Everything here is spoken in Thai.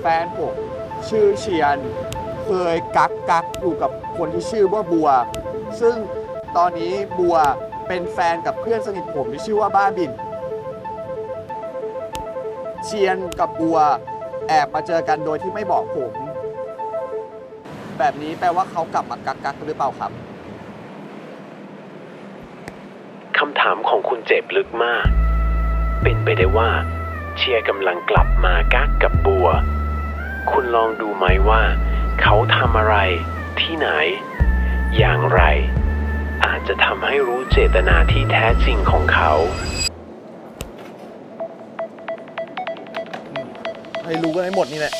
แฟนผมชื่อเชียน เคยกักกักอยู่กับคนที่ชื่อว่าบัว ซึ่งตอนนี้บัวเป็นแฟนกับเพื่อนสนิทผมที่ชื่อว่าบ้าบิน เชียนกับบัวแอบมาเจอกันโดยที่ไม่บอกผม แบบนี้แปลว่าเขากลับมากักกักหรือเปล่าครับ คำถามของคุณเจ็บลึกมาก เป็นไปได้ว่า เชียร์กำลังกลับมากักกับบัว คุณลองดูไหมว่า เขาทำอะไร ที่ไหน อย่างไร อาจจะทำให้รู้เจตนาที่แท้จริงของเขา ให้รู้กันให้หมดนี่แหละ